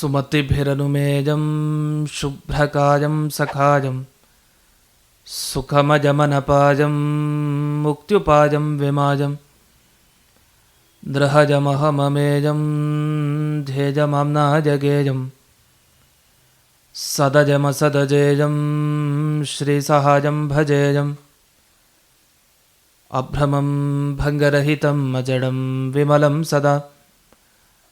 सुमतिभिरनुमेजं शुभ्रकायं सखायं सुखमजमनपाजं, मुक्त्युपाजं विमाजं, द्रहजमहममेजं, ध्येजमाम्नाजगेजं, सदजमसदजेजं, श्रीसहाजं भजेयम् अभ्रमं भङ्गरहितम् अजडं विमलं सदा।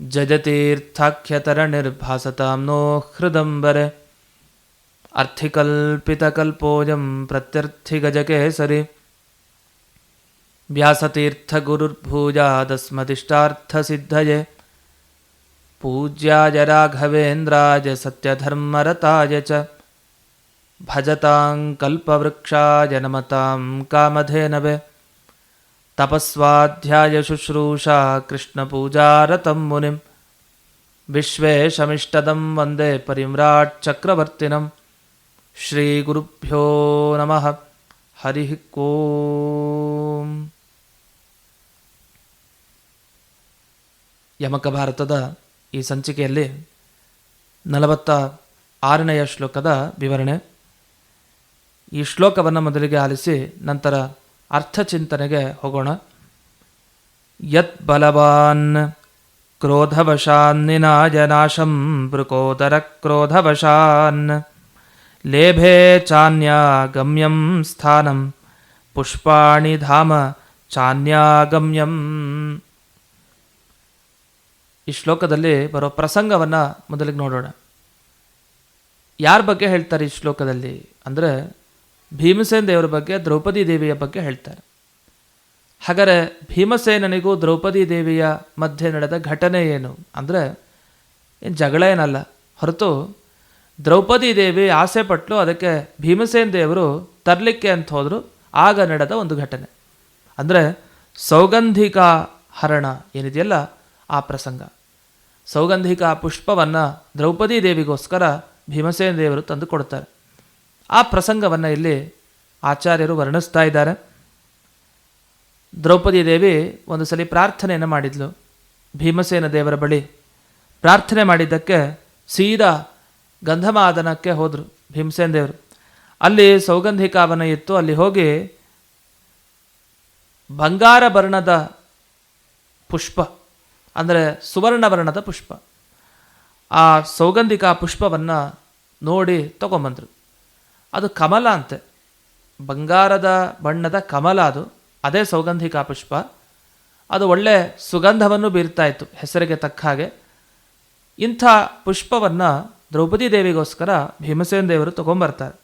जजतीर्थाख्यतरनिर्भासतां नो हृदम्बरे। अर्थिकल्पितकल्पोऽयं प्रत्यर्थिगजकेसरि। व्यासतीर्थगुरुर्भूजादस्मदिष्टार्थसिद्धये पूज्याय राघवेन्द्राय सत्यधर्मरताय च। भजतां कल्पवृक्षाय नमतां कामधेनवे तपस्वाध्यायशुश्रूषा कृष्णपूजारतं मुनिं विश्वेशमिष्टदं वन्दे परिम्राट्चक्रवर्तिनं श्रीगुरुभ्यो नमः ಹರಿಃ ಓಂ ಯಮಕ ಭಾರತದ ಈ ಸಂಚಿಕೆಯಲ್ಲಿ ನಲವತ್ತ ಆರನೆಯ ಶ್ಲೋಕದ ವಿವರಣೆ ಈ ಶ್ಲೋಕವನ್ನು ಮೊದಲಿಗೆ ಆಲಿಸಿ ನಂತರ ಅರ್ಥಚಿಂತನೆಗೆ ಹೋಗೋಣ. ಯತ್ ಬಲವಾನ್ ಕ್ರೋಧವಶಾನ್ನಿನಾಯ ನಾಶಂ ಬೃಕೋದರ ಕ್ರೋಧವಶಾನ್. ಲೇಭೆ ಚಾನ್ಯಾಗಮ್ಯಂ ಸ್ಥಾನಂ ಪುಷ್ಪಾಣಿ ಧಾಮ ಚಾನ್ಯಾಗಮ್ಯಂ ಈ ಶ್ಲೋಕದಲ್ಲಿ ಬರೋ ಪ್ರಸಂಗವನ್ನು ಮೊದಲಿಗೆ ನೋಡೋಣ. ಯಾರ ಬಗ್ಗೆ ಹೇಳ್ತಾರೆ ಈ ಶ್ಲೋಕದಲ್ಲಿ? ಅಂದರೆ ಭೀಮಸೇನ ದೇವರ ಬಗ್ಗೆ, ದ್ರೌಪದಿ ದೇವಿಯ ಬಗ್ಗೆ ಹೇಳ್ತಾರೆ. ಹಾಗಾದರೆ ಭೀಮಸೇನನಿಗೂ ದ್ರೌಪದಿ ದೇವಿಯ ಮಧ್ಯೆ ನಡೆದ ಘಟನೆ ಏನು? ಅಂದರೆ, ಏನು ಜಗಳ ಏನಲ್ಲ. ಹೊರತು ದ್ರೌಪದಿ ದೇವಿ ಆಸೆ ಪಟ್ಟಲು ಅದಕ್ಕೆ ಭೀಮಸೇನ ದೇವರು ತರಲಿಕ್ಕೆ ಅಂತ ಹೋದರು. ಆಗ ನಡೆದ ಒಂದು ಘಟನೆ. ಅಂದರೆ, ಸೌಗಂಧಿಕ ಹರಣ ಏನಿದೆಯಲ್ಲ ಆ ಪ್ರಸಂಗ. ಸೌಗಂಧಿಕ ಪುಷ್ಪವನ್ನು ದ್ರೌಪದಿ ದೇವಿಗೋಸ್ಕರ ಭೀಮಸೇನ ದೇವರು ತಂದು ಕೊಡ್ತಾರೆ. ಆ ಪ್ರಸಂಗವನ್ನು ಇಲ್ಲಿ ಆಚಾರ್ಯರು ವರ್ಣಿಸ್ತಾ ಇದ್ದಾರೆ. ದ್ರೌಪದಿ ದೇವಿ ಒಂದು ಸಲ ಪ್ರಾರ್ಥನೆಯನ್ನು ಮಾಡಿದ್ಲು. ಭೀಮಸೇನ ದೇವರ ಬಳಿ ಪ್ರಾರ್ಥನೆ ಮಾಡಿದ್ದಕ್ಕೆ ಸೀದಾ ಗಂಧಮಾದನಕ್ಕೆ ಹೋದರು ಭೀಮಸೇನ ದೇವರು. ಅಲ್ಲಿ ಸೌಗಂಧಿಕಾವನ ಇತ್ತು. ಅಲ್ಲಿ ಹೋಗಿ ಬಂಗಾರ ವರ್ಣದ ಪುಷ್ಪ, ಅಂದರೆ ಸುವರ್ಣ ವರ್ಣದ ಪುಷ್ಪ, ಆ ಸೌಗಂಧಿಕ ಪುಷ್ಪವನ್ನು ನೋಡಿ ತಗೊಂಬಂದರು. ಅದು ಕಮಲ ಅಂತೆ. ಬಂಗಾರದ ಬಣ್ಣದ ಕಮಲ ಅದು, ಅದೇ ಸೌಗಂಧಿಕ ಪುಷ್ಪ. ಅದು ಒಳ್ಳೆ ಸುಗಂಧವನ್ನು ಬೀರ್ತಾ ಇತ್ತು, ಹೆಸರಿಗೆ ತಕ್ಕ ಹಾಗೆ. ಇಂಥ ಪುಷ್ಪವನ್ನು ದ್ರೌಪದಿ ದೇವಿಗೋಸ್ಕರ ಭೀಮಸೇನ ದೇವರು ತೊಗೊಂಬರ್ತಾರೆ.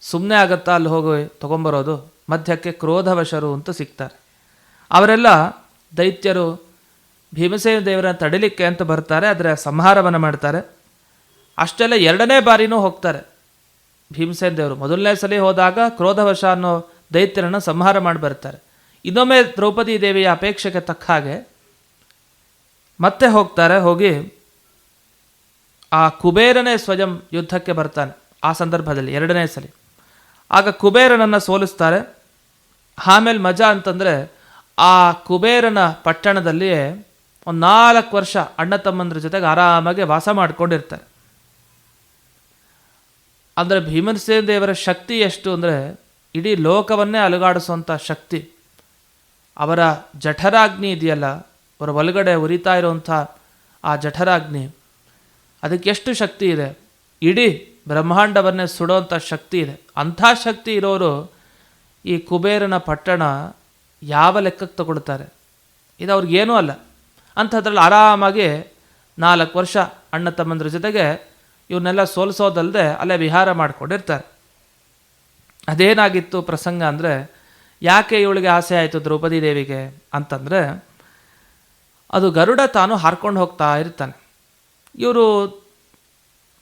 ಸುಮ್ಮನೆ ಆಗತ್ತಾ ಅಲ್ಲಿ ಹೋಗಿ ತೊಗೊಂಬರೋದು, ಮಧ್ಯಕ್ಕೆ ಕ್ರೋಧವಶರು ಅಂತ ಸಿಗ್ತಾರೆ. ಅವರೆಲ್ಲ ದೈತ್ಯರು ಭೀಮಸೇನ ದೇವರನ್ನ ತಡಿಲಿಕ್ಕೆ ಅಂತ ಬರ್ತಾರೆ ಅದರ ಸಂಹಾರವನ್ನು ಮಾಡ್ತಾರೆ. ಅಷ್ಟೆಲ್ಲ ಎರಡನೇ ಬಾರಿನೂ ಹೋಗ್ತಾರೆ. ಭೀಮಸೇನ ದೇವರು ಮೊದಲನೇ ಸಲ ಹೋದಾಗ ಕ್ರೋಧವಶ ಅನ್ನೋ ದೈತ್ಯರನ್ನು ಸಂಹಾರ ಮಾಡಿ ಬರ್ತಾರೆ ಇನ್ನೊಮ್ಮೆ ದ್ರೌಪದಿ ದೇವಿಯ ಅಪೇಕ್ಷೆಗೆ ತಕ್ಕ ಹಾಗೆ ಮತ್ತೆ ಹೋಗ್ತಾರೆ, ಹೋಗಿ ಆ ಕುಬೇರನೇ ಸ್ವಯಂ ಯುದ್ಧಕ್ಕೆ ಬರ್ತಾನೆ ಆ ಸಂದರ್ಭದಲ್ಲಿ ಎರಡನೇ ಸಲ. ಆಗ ಕುಬೇರನನ್ನು ಸೋಲಿಸ್ತಾರೆ. ಆಮೇಲೆ ಮಜಾ ಅಂತಂದರೆ ಆ ಕುಬೇರನ ಪಟ್ಟಣದಲ್ಲಿಯೇ ಒಂದು ನಾಲ್ಕು ವರ್ಷ ಅಣ್ಣ ತಮ್ಮಂದ್ರ ಜೊತೆಗೆ ಆರಾಮಾಗಿ ವಾಸ ಮಾಡ್ಕೊಂಡಿರ್ತಾರೆ. ಅಂದರೆ ಭೀಮಸೇನ ದೇವರ ಶಕ್ತಿ ಎಷ್ಟು ಅಂದರೆ ಇಡೀ ಲೋಕವನ್ನೇ ಅಲುಗಾಡಿಸುವಂಥ ಶಕ್ತಿ. ಅವರ ಜಠರಾಗ್ನಿ ಇದೆಯಲ್ಲ, ಅವರ ಒಳಗಡೆ ಉರಿತಾ ಇರುವಂಥ ಆ ಜಠರಾಗ್ನಿ, ಅದಕ್ಕೆ ಎಷ್ಟು ಶಕ್ತಿ ಇದೆ? ಇಡೀ ಬ್ರಹ್ಮಾಂಡವನ್ನೇ ಸುಡೋವಂಥ ಶಕ್ತಿ ಇದೆ. ಅಂಥ ಶಕ್ತಿ ಇರೋರು ಈ ಕುಬೇರನ ಪಟ್ಟಣ ಯಾವ ಲೆಕ್ಕಕ್ಕೆ ತಗೊಳ್ತಾರೆ? ಇದು ಅವ್ರಿಗೇನೂ ಅಲ್ಲ. ಅಂಥದ್ರಲ್ಲಿ ಆರಾಮಾಗಿ ನಾಲ್ಕು ವರ್ಷ ಅಣ್ಣ ತಮ್ಮಂದ್ರ ಜೊತೆಗೆ ಇವನ್ನೆಲ್ಲ ಸೋಲಿಸೋದಲ್ಲದೆ ಅಲ್ಲೇ ವಿಹಾರ ಮಾಡಿಕೊಂಡಿರ್ತಾರೆ. ಅದೇನಾಗಿತ್ತು ಪ್ರಸಂಗ ಅಂದರೆ, ಯಾಕೆ ಇವಳಿಗೆ ಆಸೆ ಆಯಿತು ದ್ರೌಪದಿ ದೇವಿಗೆ ಅಂತಂದರೆ, ಅದು ಗರುಡ ತಾನು ಹಾರ್ಕೊಂಡು ಹೋಗ್ತಾ ಇರ್ತಾನೆ. ಇವರು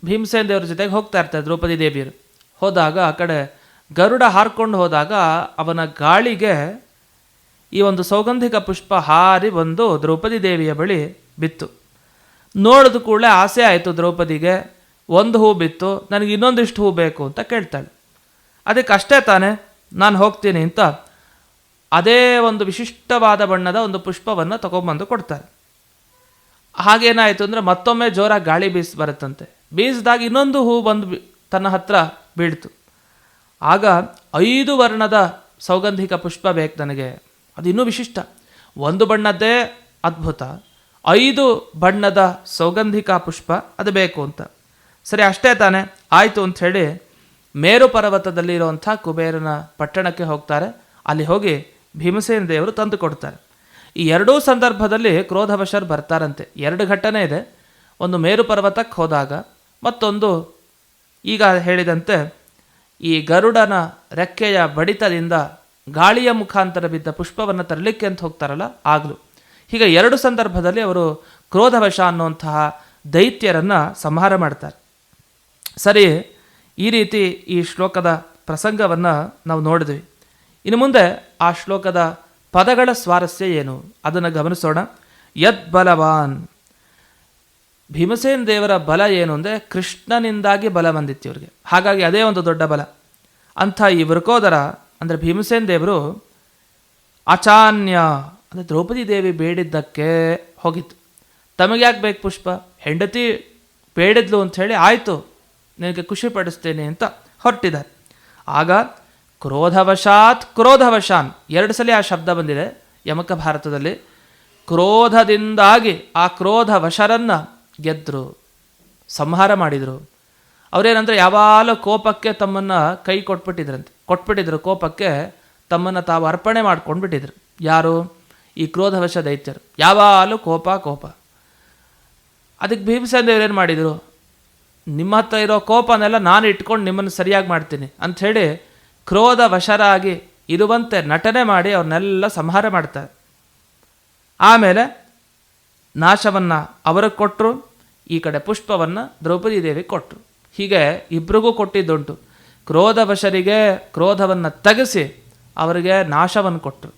ಭೀಮಸೇನ ದೇವ್ರ ಜೊತೆಗೆ ಹೋಗ್ತಾ ಇರ್ತಾರೆ ದ್ರೌಪದಿ ದೇವಿಯರು. ಹೋದಾಗ ಆ ಕಡೆ ಗರುಡ ಹಾರ್ಕೊಂಡು ಹೋದಾಗ ಅವನ ಗಾಳಿಗೆ ಈ ಒಂದು ಸೌಗಂಧಿಕ ಪುಷ್ಪ ಹಾರಿ ಬಂದು ದ್ರೌಪದಿ ದೇವಿಯ ಬಳಿ ಬಿತ್ತು. ನೋಡಿದ ಕೂಡಲೇ ಆಸೆ ಆಯಿತು ದ್ರೌಪದಿಗೆ. ಒಂದು ಹೂ ಬಿತ್ತು, ನನಗೆ ಇನ್ನೊಂದಿಷ್ಟು ಹೂ ಬೇಕು ಅಂತ ಕೇಳ್ತಾಳೆ. ಅದಕ್ಕೆ ಅಷ್ಟೇ ತಾನೇ, ನಾನು ಹೋಗ್ತೀನಿ ಅಂತ ಅದೇ ಒಂದು ವಿಶಿಷ್ಟವಾದ ಬಣ್ಣದ ಒಂದು ಪುಷ್ಪವನ್ನು ತಗೊಂಬಂದು ಕೊಡ್ತಾರೆ ಹಾಗೇನಾಯಿತು ಅಂದರೆ ಮತ್ತೊಮ್ಮೆ ಜೋರಾಗಿ ಗಾಳಿ ಬೀಸ್ ಬರುತ್ತಂತೆ. ಬೀಸಿದಾಗ ಇನ್ನೊಂದು ಹೂ ಬಂದು ತನ್ನ ಹತ್ರ ಬೀಳ್ತು. ಆಗ ಐದು ವರ್ಣದ ಸೌಗಂಧಿಕ ಪುಷ್ಪ ಬೇಕು ನನಗೆ. ಅದು ಇನ್ನೂ ವಿಶಿಷ್ಟ. ಒಂದು ಬಣ್ಣದ್ದೇ ಅದ್ಭುತ. ಐದು ಬಣ್ಣದ ಸೌಗಂಧಿಕ ಪುಷ್ಪ ಅದು ಬೇಕು ಅಂತ. ಸರಿ, ಅಷ್ಟೇ ತಾನೆ. ಆಯಿತು ಅಂಥೇಳಿ ಮೇರು ಪರ್ವತದಲ್ಲಿ ಇರುವಂಥ ಕುಬೇರನ ಪಟ್ಟಣಕ್ಕೆ ಹೋಗ್ತಾರೆ. ಅಲ್ಲಿ ಹೋಗಿ ಭೀಮಸೇನ ದೇವರು ತಂದು ಕೊಡ್ತಾರೆ. ಈ ಎರಡೂ ಸಂದರ್ಭದಲ್ಲಿ ಕ್ರೋಧವಶರು ಬರ್ತಾರಂತೆ. ಎರಡು ಘಟನೆ ಇದೆ. ಒಂದು ಮೇರು ಪರ್ವತಕ್ಕೆ ಹೋದಾಗ, ಮತ್ತೊಂದು ಈಗ ಹೇಳಿದಂತೆ ಈ ಗರುಡನ ರೆಕ್ಕೆಯ ಬಡಿತದಿಂದ ಗಾಳಿಯ ಮುಖಾಂತರ ಬಿದ್ದ ಪುಷ್ಪವನ್ನು ತರಲಿಕ್ಕೆ ಅಂತ ಹೋಗ್ತಾರಲ್ಲ ಆಗಲು ಹೀಗೆ ಎರಡು ಸಂದರ್ಭದಲ್ಲಿ ಅವರು ಕ್ರೋಧವಶ ಅನ್ನುವಂತಹ ದೈತ್ಯರನ್ನು ಸಂಹಾರ ಮಾಡ್ತಾರೆ. ಸರಿ, ಈ ರೀತಿ ಈ ಶ್ಲೋಕದ ಪ್ರಸಂಗವನ್ನು ನಾವು ನೋಡಿದ್ವಿ. ಇನ್ನು ಮುಂದೆ ಆ ಶ್ಲೋಕದ ಪದಗಳ ಸ್ವಾರಸ್ಯ ಏನು? ಅದನ್ನು ಗಮನಿಸೋಣ. ಯದ್ ಬಲವಾನ್. ಭೀಮಸೇನ್ ದೇವರ ಬಲ ಏನು ಅಂದರೆ ಕೃಷ್ಣನಿಂದಾಗಿ ಬಲ ಬಂದಿತ್ತು ಇವ್ರಿಗೆ. ಹಾಗಾಗಿ ಅದೇ ಒಂದು ದೊಡ್ಡ ಬಲ. ಅಂಥ ಈ ವೃಕೋದರ, ಅಂದರೆ ಭೀಮಸೇನ್ ದೇವರು ಅಚಾನ್ಯ ಅಂದರೆ ದ್ರೌಪದಿ ದೇವಿ ಬೇಡಿದ್ದಕ್ಕೆ ಹೋಗಿತ್ತು. ತಮಗೆ ಯಾಕೆ ಬೇಕು ಪುಷ್ಪ? ಹೆಂಡತಿ ಬೇಡಿದ್ಲು ಅಂಥೇಳಿ ಆಯಿತು. ನಿನಗೆ ಖುಷಿಪಡಿಸ್ತೇನೆ ಅಂತ ಹೊರಟಿದ್ದಾರೆ. ಆಗ ಕ್ರೋಧವಶಾತ್ ಕ್ರೋಧವಶಾನ್, ಎರಡು ಸಲ ಆ ಶಬ್ದ ಬಂದಿದೆ ಯಮಕ ಭಾರತದಲ್ಲಿ. ಕ್ರೋಧದಿಂದಾಗಿ ಆ ಕ್ರೋಧ ವಶರನ್ನು ಗೆದ್ದರು ಸಂಹಾರ ಮಾಡಿದರು. ಅವರೇನಂದ್ರೆ ಯಾವಾಗಲೂ ಕೋಪಕ್ಕೆ ತಮ್ಮನ್ನು ಕೈ ಕೊಟ್ಬಿಟ್ಟಿದ್ರಂತೆ, ಕೊಟ್ಬಿಟ್ಟಿದ್ರು. ಕೋಪಕ್ಕೆ ತಮ್ಮನ್ನು ತಾವು ಅರ್ಪಣೆ ಮಾಡ್ಕೊಂಡ್ಬಿಟ್ಟಿದ್ರು. ಯಾರು? ಈ ಕ್ರೋಧವಶ ದೈತ್ಯರು. ಯಾವಾಗಲೂ ಕೋಪ ಕೋಪ. ಅದಕ್ಕೆ ಭೀಮಸೇನ ಏನು ಮಾಡಿದರು? ನಿಮ್ಮ ಹತ್ರ ಇರೋ ಕೋಪನೆಲ್ಲ ನಾನು ಇಟ್ಕೊಂಡು ನಿಮ್ಮನ್ನು ಸರಿಯಾಗಿ ಮಾಡ್ತೀನಿ ಅಂಥೇಳಿ ಕ್ರೋಧ ವಶರಾಗಿ ಇರುವಂತೆ ನಟನೆ ಮಾಡಿ ಅವ್ರನ್ನೆಲ್ಲ ಸಂಹಾರ ಮಾಡ್ತಾರೆ. ಆಮೇಲೆ ನಾಶವನ್ನು ಅವರಿಗೆ ಕೊಟ್ಟರು ಈ ಕಡೆ ಪುಷ್ಪವನ್ನು ದ್ರೌಪದಿ ದೇವಿ ಕೊಟ್ಟರು ಹೀಗೆ ಇಬ್ಬರಿಗೂ ಕೊಟ್ಟಿದ್ದುಂಟು. ಕ್ರೋಧವಶರಿಗೆ ಕ್ರೋಧವನ್ನು ತೆಗೆಸಿ ಅವರಿಗೆ ನಾಶವನ್ನು ಕೊಟ್ಟರು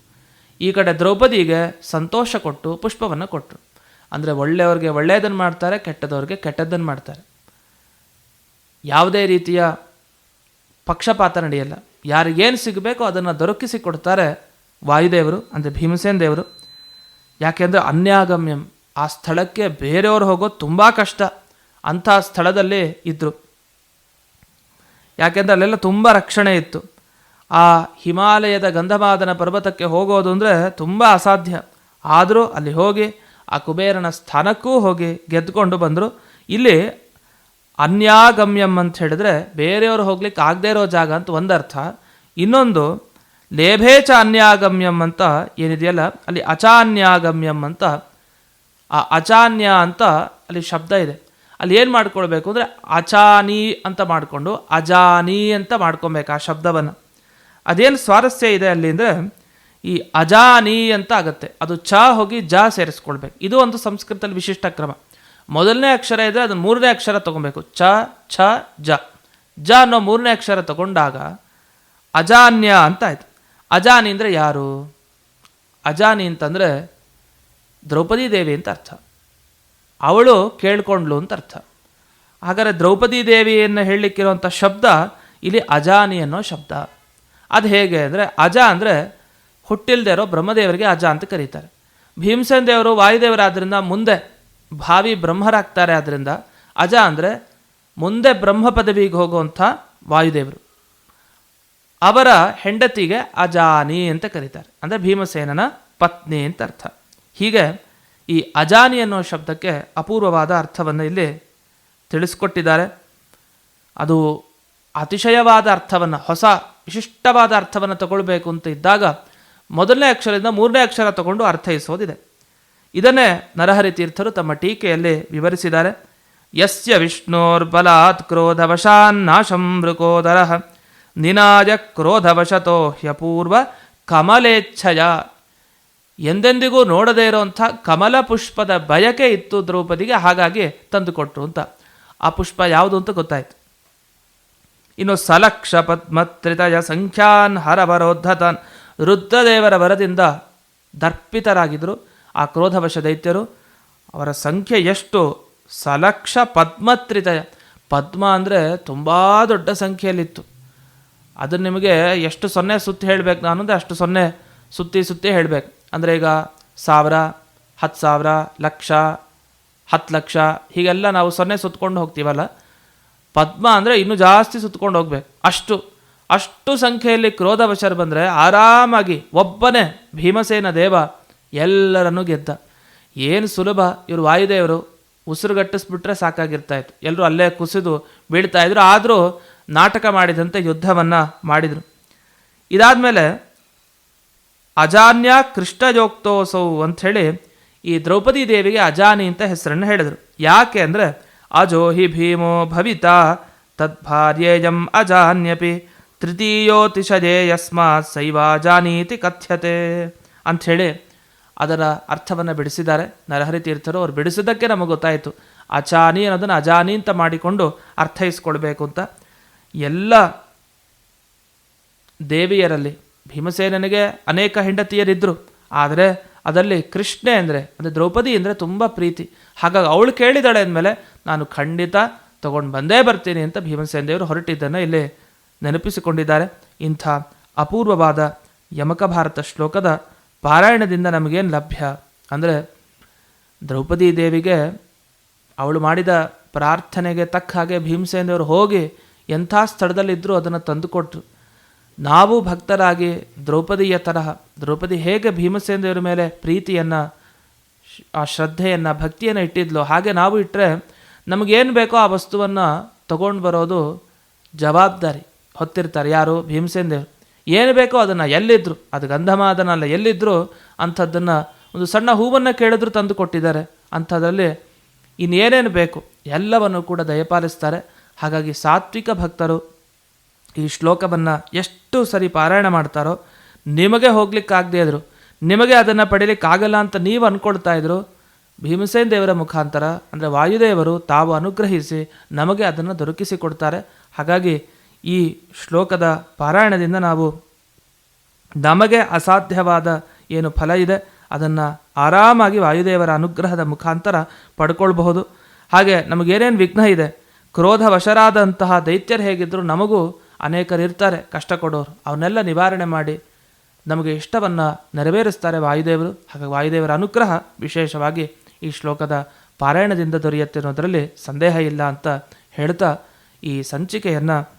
ಈ ಕಡೆ ದ್ರೌಪದಿಗೆ ಸಂತೋಷ ಕೊಟ್ಟು ಪುಷ್ಪವನ್ನು ಕೊಟ್ಟರು ಅಂದರೆ ಒಳ್ಳೆಯವ್ರಿಗೆ ಒಳ್ಳೆಯದನ್ನು ಮಾಡ್ತಾರೆ, ಕೆಟ್ಟದವ್ರಿಗೆ ಕೆಟ್ಟದ್ದನ್ನು ಮಾಡ್ತಾರೆ. ಯಾವುದೇ ರೀತಿಯ ಪಕ್ಷಪಾತ ನಡೆಯಲ್ಲ. ಯಾರಿಗೇನು ಸಿಗಬೇಕೋ ಅದನ್ನು ದೊರಕಿಸಿ ಕೊಡ್ತಾರೆ ವಾಯುದೇವರು, ಅಂದರೆ ಭೀಮಸೇನ ದೇವರು. ಯಾಕೆಂದರೆ ಅನ್ಯಾಗಮ್ಯಂ, ಆ ಸ್ಥಳಕ್ಕೆ ಬೇರೆಯವರು ಹೋಗೋದು ತುಂಬ ಕಷ್ಟ. ಅಂಥ ಸ್ಥಳದಲ್ಲಿ ಇದ್ದರು ಯಾಕೆಂದರೆ ಅಲ್ಲೆಲ್ಲ ತುಂಬ ರಕ್ಷಣೆ ಇತ್ತು. ಆ ಹಿಮಾಲಯದ ಗಂಧಮಾದನ ಪರ್ವತಕ್ಕೆ ಹೋಗೋದು ಅಂದರೆ ತುಂಬ ಅಸಾಧ್ಯ. ಆದರೂ ಅಲ್ಲಿ ಹೋಗಿ, ಆ ಕುಬೇರನ ಸ್ಥಾನಕ್ಕೂ ಹೋಗಿ ಗೆದ್ದುಕೊಂಡು ಬಂದರು. ಇಲ್ಲಿ ಅನ್ಯಾಗಮ್ಯಂ ಅಂತ ಹೇಳಿದ್ರೆ ಬೇರೆಯವರು ಹೋಗ್ಲಿಕ್ಕೆ ಆಗದೇ ಇರೋ ಜಾಗ ಅಂತ ಒಂದರ್ಥ. ಇನ್ನೊಂದು, ಲೇಭೇಚ ಅನ್ಯಾಗಮ್ಯಂ ಅಂತ ಏನಿದೆಯಲ್ಲ, ಅಲ್ಲಿ ಅಚಾನ್ಯಾಗಮ್ಯಂ ಅಂತ, ಆ ಅಚಾನ್ಯ ಅಂತ ಅಲ್ಲಿ ಶಬ್ದ ಇದೆ. ಅಲ್ಲಿ ಏನು ಮಾಡ್ಕೊಳ್ಬೇಕು ಅಂದರೆ ಅಚಾನಿ ಅಂತ ಮಾಡಿಕೊಂಡು ಅಜಾನಿ ಅಂತ ಮಾಡ್ಕೊಬೇಕು ಆ ಶಬ್ದವನ್ನು. ಅದೇನು ಸ್ವಾರಸ್ಯ ಇದೆ ಅಲ್ಲಿ ಅಂದರೆ ಈ ಅಜಾನಿ ಅಂತ ಆಗುತ್ತೆ. ಅದು ಚ ಹೋಗಿ ಜ ಸೇರಿಸ್ಕೊಳ್ಬೇಕು. ಇದು ಒಂದು ಸಂಸ್ಕೃತದಲ್ಲಿ ವಿಶಿಷ್ಟ ಕ್ರಮ. ಮೊದಲನೇ ಅಕ್ಷರ ಇದ್ದರೆ ಅದನ್ನು ಮೂರನೇ ಅಕ್ಷರ ತಗೊಬೇಕು. ಚ, ಛ, ಜ. ಜ ಅನ್ನೋ ಮೂರನೇ ಅಕ್ಷರ ತಗೊಂಡಾಗ ಅಜಾನ್ಯ ಅಂತ ಆಯ್ತು. ಅಜಾನಿ ಅಂದರೆ ಯಾರು? ಅಜಾನಿ ಅಂತಂದರೆ ದ್ರೌಪದಿ ದೇವಿ ಅಂತ ಅರ್ಥ. ಅವಳು ಕೇಳ್ಕೊಂಡ್ಲು ಅಂತ ಅರ್ಥ. ಹಾಗಾದರೆ ದ್ರೌಪದಿ ದೇವಿಯನ್ನು ಹೇಳಲಿಕ್ಕಿರುವಂಥ ಶಬ್ದ ಇಲ್ಲಿ ಅಜಾನಿ ಅನ್ನೋ ಶಬ್ದ. ಅದು ಹೇಗೆ ಅಂದರೆ ಅಜ ಅಂದರೆ ಹುಟ್ಟಿಲ್ದೇ ಇರೋ ಬ್ರಹ್ಮದೇವರಿಗೆ ಅಜ ಅಂತ ಕರೀತಾರೆ. ಭೀಮಸೇನ ದೇವರು ವಾಯುದೇವರಾದ್ರಿಂದ ಮುಂದೆ ಭಾವಿ ಬ್ರಹ್ಮರಾಗ್ತಾರೆ ಆದ್ದರಿಂದ ಅಜ ಅಂದರೆ ಮುಂದೆ ಬ್ರಹ್ಮ ಪದವಿಗೆ ಹೋಗುವಂಥ ವಾಯುದೇವರು. ಅವರ ಹೆಂಡತಿಗೆ ಅಜಾನಿ ಅಂತ ಕರೀತಾರೆ. ಅಂದರೆ ಭೀಮಸೇನನ ಪತ್ನಿ ಅಂತ ಅರ್ಥ. ಹೀಗೆ ಈ ಅಜಾನಿ ಅನ್ನೋ ಶಬ್ದಕ್ಕೆ ಅಪೂರ್ವವಾದ ಅರ್ಥವನ್ನು ಇಲ್ಲಿ ತಿಳಿಸ್ಕೊಟ್ಟಿದ್ದಾರೆ. ಅದು ಅತಿಶಯವಾದ ಅರ್ಥವನ್ನು, ಹೊಸ ವಿಶಿಷ್ಟವಾದ ಅರ್ಥವನ್ನು ತಗೊಳ್ಬೇಕು ಅಂತ ಇದ್ದಾಗ ಮೊದಲನೇ ಅಕ್ಷರದಿಂದ ಮೂರನೇ ಅಕ್ಷರ ತಗೊಂಡು ಅರ್ಥೈಸೋದಿದೆ. ಇದನ್ನೇ ನರಹರಿ ತೀರ್ಥರು ತಮ್ಮ ಟೀಕೆಯಲ್ಲಿ ವಿವರಿಸಿದ್ದಾರೆ. ಯಸ್ಯ ವಿಷ್ಣೋರ್ಬಲಾತ್ ಕ್ರೋಧವಶಾನ್ನಾಶಂ ಮೃಕೋದರ ನಿನಾಯ ಕ್ರೋಧವಶತೋ ಹ್ಯಪೂರ್ವ ಕಮಲೇಚ್ಛಯ. ಎಂದೆಂದಿಗೂ ನೋಡದೇ ಇರುವಂಥ ಕಮಲ ಪುಷ್ಪದ ಬಯಕೆ ಇತ್ತು ದ್ರೌಪದಿಗೆ, ಹಾಗಾಗಿ ತಂದುಕೊಟ್ರು ಅಂತ. ಆ ಪುಷ್ಪ ಯಾವುದು ಅಂತ ಗೊತ್ತಾಯ್ತು. ಇನ್ನು ಸಲಕ್ಷ ಪದ್ಮತ್ರಿತಯ ಸಂಖ್ಯಾನ್ ಹರವರೋದ್ಧತಾನ್ ರುದ್ರದೇವರ ವರದಿಂದ ದರ್ಪಿತರಾಗಿದ್ದರು ಆ ಕ್ರೋಧವಶ ದೈತ್ಯರು, ಅವರ ಸಂಖ್ಯೆ ಎಷ್ಟು? ಸಲಕ್ಷ ಪದ್ಮತ್ರಿತಯ ಪದ್ಮ ಅಂದರೆ ತುಂಬ ದೊಡ್ಡ ಸಂಖ್ಯೆಯಲ್ಲಿತ್ತು. ಅದು ನಿಮಗೆ ಎಷ್ಟು ಸೊನ್ನೆ ಸುತ್ತಿ ಹೇಳಬೇಕು ನಾನು ಅಂದರೆ ಅಷ್ಟು ಸೊನ್ನೆ ಸುತ್ತಿ ಸುತ್ತಿ ಹೇಳಬೇಕು. ಅಂದರೆ ಈಗ ಸಾವಿರ ಹತ್ತು ಸಾವಿರ, ಲಕ್ಷ ಹತ್ತು ಲಕ್ಷ, ಹೀಗೆಲ್ಲ ನಾವು ಸೊನ್ನೆ ಸುತ್ಕೊಂಡು ಹೋಗ್ತೀವಲ್ಲ? ಪದ್ಮ ಅಂದರೆ ಇನ್ನೂ ಜಾಸ್ತಿ ಸುತ್ಕೊಂಡು ಹೋಗ್ಬೇಕು. ಅಷ್ಟು ಅಷ್ಟು ಸಂಖ್ಯೆಯಲ್ಲಿ ಕ್ರೋಧವಶರು ಬಂದರೆ ಆರಾಮಾಗಿ ಒಬ್ಬನೇ ಭೀಮಸೇನ ದೇವ ಎಲ್ಲರನ್ನೂ ಗೆದ್ದ. ಏನು ಸುಲಭ? ಇವರು ವಾಯುದೇವರು ಉಸಿರುಗಟ್ಟಿಸ್ಬಿಟ್ರೆ ಸಾಕಾಗಿರ್ತಾಯಿತ್ತು. ಎಲ್ಲರೂ ಅಲ್ಲೇ ಕುಸಿದು ಬೀಳ್ತಾ ಇದ್ರು ಆದರೂ ನಾಟಕ ಮಾಡಿದಂತೆ ಯುದ್ಧವನ್ನು ಮಾಡಿದರು. ಇದಾದಮೇಲೆ ಅಜಾನ್ಯ ಕೃಷ್ಣಜೋಕ್ತೋತ್ಸವ ಅಂಥೇಳಿ ಈ ದ್ರೌಪದಿ ದೇವಿಗೆ ಅಜಾನಿ ಅಂತ ಹೆಸರನ್ನು ಹೇಳಿದರು. ಯಾಕೆ ಅಂದರೆ ಅಜೋ ಹಿ ಭೀಮೋ ಭವಿತಾ ತದ್ಭಾರ್ಯೇಯಂ ಅಜಾನ್ಯಪಿ ತೃತೀಯೋತಿಶಜೇ ಯಸ್ಮಾತ್ ಸೈವಾಜಾನೀತಿ ಕಥ್ಯತೆ ಅಂಥೇಳಿ ಅದರ ಅರ್ಥವನ್ನು ಬಿಡಿಸಿದ್ದಾರೆ. ನರಹರಿ ತೀರ್ಥರು ಅವ್ರು ಬಿಡಿಸಿದ್ದಕ್ಕೆ ನಮಗೆ ಗೊತ್ತಾಯಿತು. ಅಚಾನಿ ಅನ್ನೋದನ್ನು ಅಜಾನಿ ಅಂತ ಮಾಡಿಕೊಂಡು ಅರ್ಥೈಸ್ಕೊಳ್ಬೇಕು ಅಂತ. ಎಲ್ಲ ದೇವಿಯರಲ್ಲಿ ಭೀಮಸೇನನಿಗೆ ಅನೇಕ ಹೆಂಡತಿಯರಿದ್ದರು ಆದರೆ ಅದರಲ್ಲಿ ಕೃಷ್ಣೆ ಅಂದರೆ ಅಂದರೆ ದ್ರೌಪದಿ ಅಂದರೆ ತುಂಬ ಪ್ರೀತಿ. ಹಾಗಾಗಿ ಅವಳು ಕೇಳಿದಾಳೆ ಅಂದಮೇಲೆ ನಾನು ಖಂಡಿತ ತಗೊಂಡು ಬಂದೇ ಬರ್ತೀನಿ ಅಂತ ಭೀಮಸೇನ ದೇವರು ಹೊರಟಿದ್ದನ್ನು ಇಲ್ಲಿ ನೆನಪಿಸಿಕೊಂಡಿದ್ದಾರೆ. ಇಂಥ ಅಪೂರ್ವವಾದ ಯಮಕ ಭಾರತ ಶ್ಲೋಕದ ಪಾರಾಯಣದಿಂದ ನಮಗೇನು ಲಭ್ಯ? ಅಂದರೆ ದ್ರೌಪದಿ ದೇವಿಗೆ ಅವಳು ಮಾಡಿದ ಪ್ರಾರ್ಥನೆಗೆ ತಕ್ಕ ಹಾಗೆ ಭೀಮಸೇನ ದೇವರು ಹೋಗಿ ಎಂಥ ಸ್ಥಳದಲ್ಲಿದ್ದರೂ ಅದನ್ನು ತಂದುಕೊಟ್ರು. ನಾವು ಭಕ್ತರಾಗಿ ದ್ರೌಪದಿಯ ತರಹ, ದ್ರೌಪದಿ ಹೇಗೆ ಭೀಮಸೇನ ದೇವರ ಮೇಲೆ ಪ್ರೀತಿಯನ್ನು ಆ ಶ್ರದ್ಧೆಯನ್ನು, ಭಕ್ತಿಯನ್ನು ಇಟ್ಟಿದ್ಲು, ಹಾಗೆ ನಾವು ಇಟ್ಟರೆ ನಮಗೇನು ಬೇಕೋ ಆ ವಸ್ತುವನ್ನು ತಗೊಂಡು ಬರೋದು ಜವಾಬ್ದಾರಿ ಹೊತ್ತಿರ್ತಾರೆ ಯಾರು ಭೀಮಸೇನ ದೇವರು ಏನು ಬೇಕೋ ಅದನ್ನು ಎಲ್ಲಿದ್ರು, ಅದು ಗಂಧಮಾದನಲ್ಲ ಎಲ್ಲಿದ್ದರೂ ಅಂಥದ್ದನ್ನು ಒಂದು ಸಣ್ಣ ಹೂವನ್ನು ಕೇಳಿದ್ರು ತಂದು ಕೊಟ್ಟಿದ್ದಾರೆ. ಅಂಥದ್ರಲ್ಲಿ ಇನ್ನೇನೇನು ಬೇಕು? ಎಲ್ಲವನ್ನು ಕೂಡ ದಯಪಾಲಿಸ್ತಾರೆ. ಹಾಗಾಗಿ ಸಾತ್ವಿಕ ಭಕ್ತರು ಈ ಶ್ಲೋಕವನ್ನು ಎಷ್ಟು ಸರಿ ಪಾರಾಯಣ ಮಾಡ್ತಾರೋ, ನಿಮಗೆ ಹೋಗ್ಲಿಕ್ಕಾಗದೇ ಇದ್ರು, ನಿಮಗೆ ಅದನ್ನು ಪಡೀಲಿಕ್ಕಾಗಲ್ಲ ಅಂತ ನೀವು ಅಂದ್ಕೊಳ್ತಾ ಇದ್ರು, ಭೀಮಸೇನ್ ದೇವರ ಮುಖಾಂತರ, ಅಂದರೆ ವಾಯುದೇವರು ತಾವು ಅನುಗ್ರಹಿಸಿ ನಮಗೆ ಅದನ್ನು ದೊರಕಿಸಿಕೊಡ್ತಾರೆ ಹಾಗಾಗಿ ಈ ಶ್ಲೋಕದ ಪಾರಾಯಣದಿಂದ ನಾವು ನಮಗೆ ಅಸಾಧ್ಯವಾದ ಏನು ಫಲ ಇದೆ, ಅದನ್ನು ಆರಾಮಾಗಿ ವಾಯುದೇವರ ಅನುಗ್ರಹದ ಮುಖಾಂತರ ಪಡ್ಕೊಳ್ಬಹುದು. ಹಾಗೆ ನಮಗೇನೇನು ವಿಘ್ನ ಇದೆ ಕ್ರೋಧ ವಶರಾದಂತಹ ದೈತ್ಯರು ಹೇಗಿದ್ದರೂ ನಮಗೂ ಅನೇಕರು ಇರ್ತಾರೆ ಕಷ್ಟ ಕೊಡೋರು ಅವನ್ನೆಲ್ಲ ನಿವಾರಣೆ ಮಾಡಿ ನಮಗೆ ಇಷ್ಟವನ್ನು ನೆರವೇರಿಸ್ತಾರೆ ವಾಯುದೇವರು. ಹಾಗೆ ವಾಯುದೇವರ ಅನುಗ್ರಹ ವಿಶೇಷವಾಗಿ ಈ ಶ್ಲೋಕದ ಪಾರಾಯಣದಿಂದ ದೊರೆಯುತ್ತೆ ಅನ್ನೋದರಲ್ಲಿ ಸಂದೇಹ ಇಲ್ಲ ಅಂತ ಹೇಳ್ತಾ ಈ ಸಂಚಿಕೆಯನ್ನು